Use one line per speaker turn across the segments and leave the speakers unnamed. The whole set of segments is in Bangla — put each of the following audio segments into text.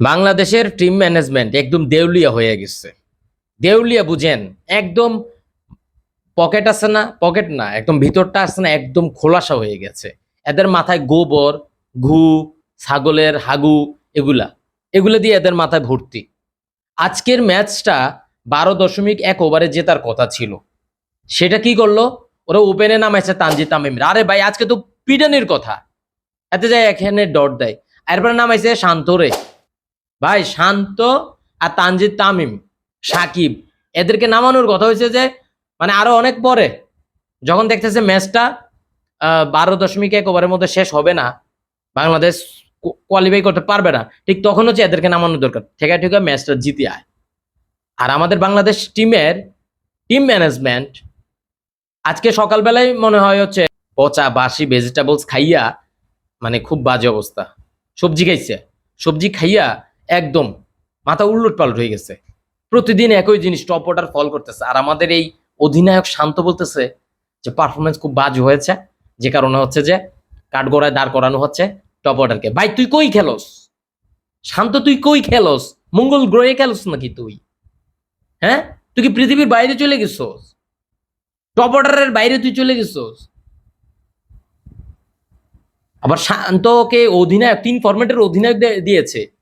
বাংলাদেশের টিম ম্যানেজমেন্ট একদম দেউলিয়া হয়ে গেছে। দেউলিয়া বুঝেন, একদম পকেট আছে না পকেট না, একদম ভিতরটা আছে না, একদম খোলাসা হয়ে গেছে। এদের মাথায় গোবর, ঘু, ছাগলের হাগু, এগুলা। এগুলো দিয়ে এদের মাথায় ভর্তি। আজকের ম্যাচটা বারো দশমিক এক ওভারে জেতার কথা ছিল। সেটা কি করল? ওরা ওপেনে নামাইছে তানজি তামিম। আরে ভাই, আজকে তো পিডানির কথা। এতে যায় এখানে ডট দেয়। এরপরে নামাইছে শান্তরে। ভাই, শান্ত আর তানজিদ তামিম, সাকিব, এদেরকে নামানোর কথা হয়েছে যে মানে আরও অনেক পরে, যখন দেখতেছে ম্যাচটা বারো দশমিক এক ওভারের মধ্যে শেষ হবে না, বাংলাদেশ কোয়ালিফাই করতে পারবে না, ঠিক তখন হচ্ছে এদেরকে নামানো দরকার। ঠেকা ঠেকা ম্যাচটা জিতে আয়। আর আমাদের বাংলাদেশ টিমের টিম ম্যানেজমেন্ট আজকে সকালবেলায় মনে হয় হচ্ছে পচা বাসি ভেজিটেবলস খাইয়া মানে খুব বাজে অবস্থা। সবজি খাইছে। সবজি খাইয়া একদম মাথা উল্লট পালট হয়ে গেছে। প্রতিদিন একই জিনিস টপ অর্ডার ফল করতেছে। আর আমাদের এই অধিনায়ক শান্ত বলতেছে যে পারফরমেন্স খুব বাজে হয়েছে। যে কারণে হচ্ছে যে, কাঠগড়ায় দাঁড় করানো হচ্ছে টপ অর্ডারকে ভাই, তুই কই খেলোস? শান্ত, তুই কই খেলোস? মঙ্গল গ্রহে খেলোস নাকি তুই? হ্যাঁ? তুই কি পৃথিবীর বাইরে চলে গেছোস? টপ অর্ডারের বাইরে তুই চলে গেছোস? আবার শান্তকে অধিনায়ক, তিন ফরম্যাটের অধিনায়ক দিয়েছে।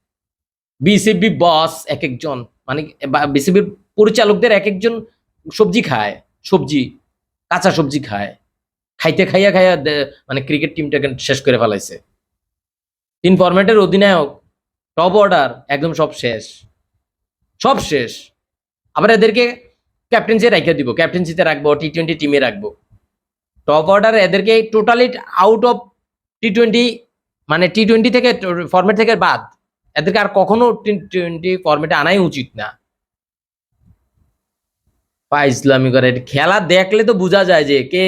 বিসিবি বস এক একজন মানে বিসিবির পরিচালকদের এক একজন সবজি খায়, সবজি, কাঁচা সবজি খায়। খাইতে খাইয়া খাইয়া মানে ক্রিকেট টিমটাকে শেষ করে ফেলাইছে। তিন ফরম্যাটের অধিনায়ক টপ অর্ডার একদম সব শেষ। সব শেষ। আবার এদেরকে ক্যাপ্টেন্সি রেখে দিব ক্যাপ্টেন্সিতে রাখব টি টোয়েন্টি টিমে রাখব। টপ অর্ডার এদেরকে totally out of T twenty মানে টি টোয়েন্টি থেকে ফরম্যাট থেকে বাদ। এদেরকে আর কখনো টোয়েন্টি ফরম্যাটে আনাই উচিত না। পা ইসলামী করে খেলা দেখলে তো বোঝা যায় যে কে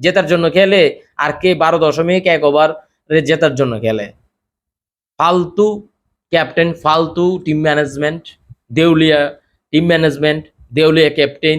জেতার জন্য খেলে আর কে বারো দশমিক এক ওভার জেতার জন্য খেলে। ফালতু ক্যাপ্টেন ফালতু টিম ম্যানেজমেন্ট দেউলিয়া টিম ম্যানেজমেন্ট দেউলিয়া ক্যাপ্টেন